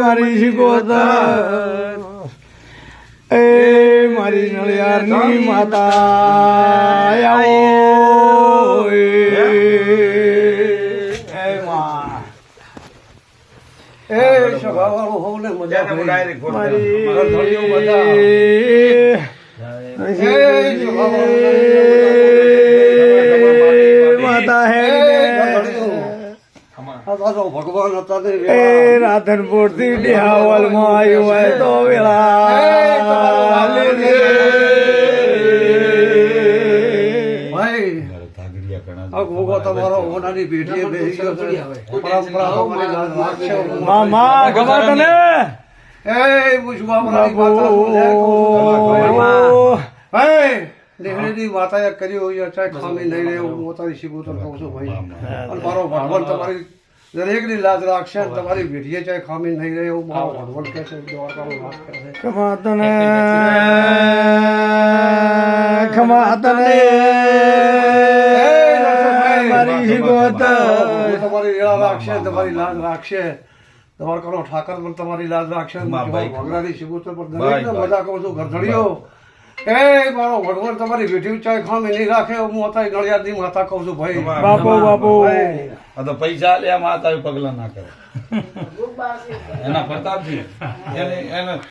મારી શિકોતર એ મારી નળિયારની માતા આવો. એ. સભાવાળો હોવ ને મજા મારી. માતા હે ભગવાન હતા એ રાધનપુરથી ડેહાવલમાં આવ્યું હોય તો વેળા. તમારો ઓનાની પેઢીએ બેસી ગયો. પરંપરા. મામા ખબર તને? એ? બાપુ હે, લેહડીની માતાએ હોય ચાહે ખામી નહીં રહે હું પોતાની શીખું કહું છું ભાઈ. મારો ભગવાન તમારી દરેકની લાજ રાખશે અને તમારી પેઢીએ ચાહે ખામી નહીં રહે એવું મારો ભગવાન કહે છે દ્વારકાનો નાથ કહે છે. ખમા તને. મારી ગોત તમારી વેળા રાખશે તમારી લાજ રાખશે. દ્વારકાનો ઠાકર પણ તમારી લાજ રાખશે. ભગવાનની પણ ભાઈ, દરેકને મજા કહું છું ઘરધણીઓ એ મારો ભગવાન તમારી પેઢી ચાહે ખામી નહીં રાખે હું માતા નડિયાદની માતા કહું છું ભાઈ. બાપો બાપુ. આ તો પૈસા લે માતા પગલા ના કરે એના પ્રતાપજી એને એને